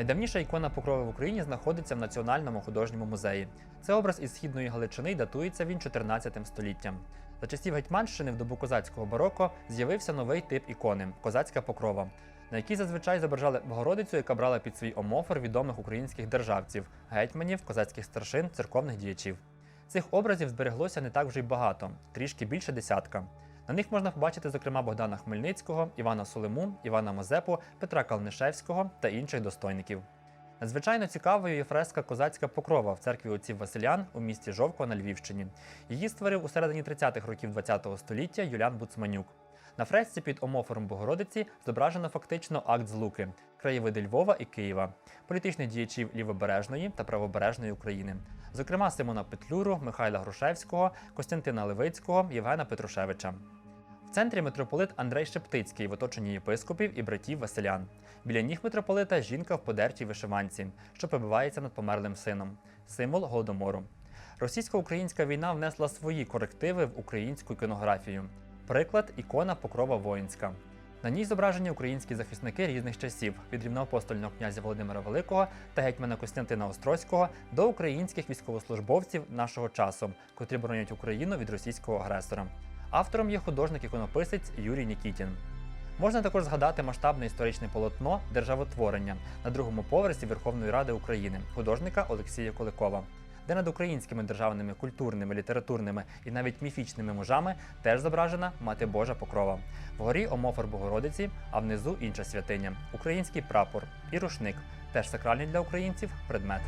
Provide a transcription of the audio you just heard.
Найдавніша ікона Покрови в Україні знаходиться в Національному художньому музеї. Це образ із східної Галичини, і датується він 14 століттям. За часів Гетьманщини в добу козацького бароко з'явився новий тип ікони козацька покрова, на якій зазвичай зображали Богородицю, яка брала під свій омофор відомих українських державців, гетьманів, козацьких старшин, церковних діячів. Цих образів збереглося не так вже й багато, трішки більше десятка. На них можна побачити, зокрема, Богдана Хмельницького, Івана Солиму, Івана Мазепу, Петра Калнишевського та інших достойників. Надзвичайно цікавою є фреска Козацька покрова в церкві отців Василян у місті Жовко на Львівщині. Її створив у середині 30-х років ХХ століття Юлян Буцманюк. На фресці під омофором Богородиці зображено фактично акт злуки, краєвиди Львова і Києва, політичних діячів лівобережної та правобережної України, зокрема Симона Петлюру, Михайла Грушевського, Костянтина Левицького, Євгена Петрушевича. В центрі митрополит Андрей Шептицький в оточенні єпископів і братів Василян. Біля ніг митрополита жінка в подертій вишиванці, що побивається над померлим сином, символ голодомору. Російсько-українська війна внесла свої корективи в українську іконографію. Приклад ікона Покрова воїнська. На ній зображені українські захисники різних часів від рівноапостольного князя Володимира Великого та гетьмана Костянтина Острозького до українських військовослужбовців нашого часу, котрі боронять Україну від російського агресора. Автором є художник-іконописець Юрій Нікітін. Можна також згадати масштабне історичне полотно Державотворення на другому поверсі Верховної Ради України художника Олексія Куликова, де над українськими державними культурними, літературними і навіть міфічними мужами теж зображена Мати Божа Покрова. Вгорі омофор Богородиці, а внизу інша святиня український прапор і рушник, теж сакральний для українців предмет.